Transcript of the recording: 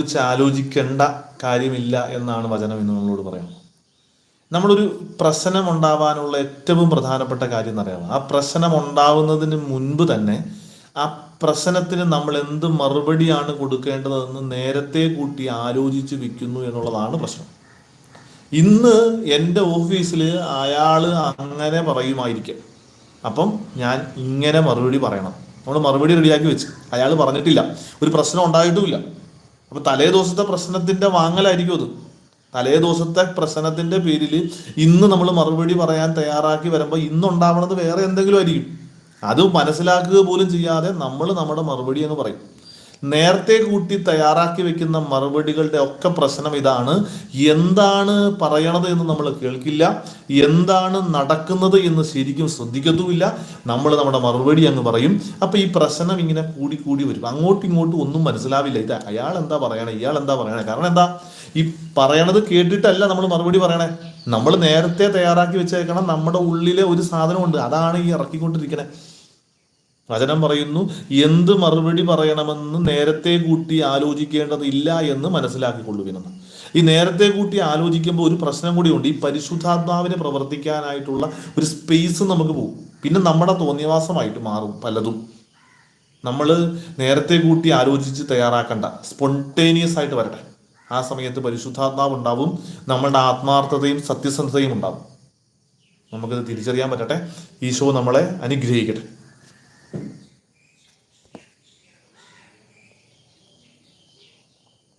കുറിച്ച് ആലോചിക്കേണ്ട കാര്യമില്ല എന്നാണ് വചനം ഇന്ന് നമ്മളോട് പറയുന്നത്. നമ്മളൊരു പ്രശ്നം ഉണ്ടാവാനുള്ള ഏറ്റവും പ്രധാനപ്പെട്ട കാര്യം എന്നറിയാമോ ആ പ്രശ്നം ഉണ്ടാവുന്നതിന് മുൻപ് തന്നെ ആ പ്രശ്നത്തിന് നമ്മൾ എന്ത് മറുപടിയാണ് കൊടുക്കേണ്ടതെന്ന് നേരത്തെ കൂട്ടി ആലോചിച്ച് വെക്കുന്നു എന്നുള്ളതാണ് പ്രശ്നം. ഇന്ന് എന്റെ ഓഫീസിൽ അയാൾ അങ്ങനെ പറയുമായിരിക്കും. അപ്പം ഞാൻ ഇങ്ങനെ മറുപടി പറയണം. നമ്മൾ മറുപടി റെഡിയാക്കി വെച്ച്. അയാൾ പറഞ്ഞിട്ടില്ല. ഒരു പ്രശ്നം ഉണ്ടായിട്ടുമില്ല. അപ്പം തലേ ദിവസത്തെ പ്രശ്നത്തിന്റെ വാങ്ങലായിരിക്കും അത്. തലേ ദിവസത്തെ പ്രശ്നത്തിന്റെ പേരിൽ ഇന്ന് നമ്മൾ മറുപടി പറയാൻ തയ്യാറാക്കി വരുമ്പോൾ ഇന്നുണ്ടാവണത് വേറെ എന്തെങ്കിലും ആയിരിക്കും. അത് മനസ്സിലാക്കുക പോലും ചെയ്യാതെ നമ്മൾ നമ്മുടെ മറുപടി എന്ന് പറയും. നേരത്തെ കൂട്ടി തയ്യാറാക്കി വെക്കുന്ന മറുപടികളുടെ ഒക്കെ പ്രശ്നം ഇതാണ്. എന്താണ് പറയണത് എന്ന് നമ്മൾ കേൾക്കില്ല. എന്താണ് നടക്കുന്നത് എന്ന് ശരിക്കും ശ്രദ്ധിക്കത്തുമില്ല. നമ്മൾ നമ്മുടെ മറുപടി അങ്ങ് പറയും. അപ്പൊ ഈ പ്രശ്നം ഇങ്ങനെ കൂടി കൂടി വരും. അങ്ങോട്ടും ഇങ്ങോട്ടും ഒന്നും മനസ്സിലാവില്ല. ഇത് അയാൾ എന്താ പറയണേ? ഇയാൾ എന്താ പറയണേ? കാരണം എന്താ? ഈ പറയണത് കേട്ടിട്ടല്ല നമ്മൾ മറുപടി പറയണേ. നമ്മൾ നേരത്തെ തയ്യാറാക്കി വെച്ചേക്കണം. നമ്മുടെ ഉള്ളിലെ ഒരു സാധനമുണ്ട്. അതാണ് ഈ ഇറക്കിക്കൊണ്ടിരിക്കണേ. വചനം പറയുന്നു എന്ത് മറുപടി പറയണമെന്ന് നേരത്തെ കൂട്ടി ആലോചിക്കേണ്ടതില്ല എന്ന് മനസ്സിലാക്കിക്കൊള്ളുവിനെന്ന്. ഈ നേരത്തെ കൂട്ടി ആലോചിക്കുമ്പോൾ ഒരു പ്രശ്നം കൂടിയുണ്ട്. ഈ പരിശുദ്ധാത്മാവിനെ പ്രവർത്തിക്കാനായിട്ടുള്ള ഒരു സ്പേസ് നമുക്ക് പോകും പിന്നെ നമ്മുടെ തോന്നിയവാസമായിട്ട് മാറും പലതും. നമ്മൾ നേരത്തെ കൂട്ടി ആലോചിച്ച് തയ്യാറാക്കണ്ട. സ്പോണ്ടേനിയസ് ആയിട്ട് വരട്ടെ. ആ സമയത്ത് പരിശുദ്ധാത്മാവ് ഉണ്ടാവും നമ്മളുടെ ആത്മാർത്ഥതയും സത്യസന്ധതയും ഉണ്ടാവും. നമുക്കിത് തിരിച്ചറിയാൻ പറ്റട്ടെ? ഈശോ നമ്മളെ അനുഗ്രഹിക്കട്ടെ.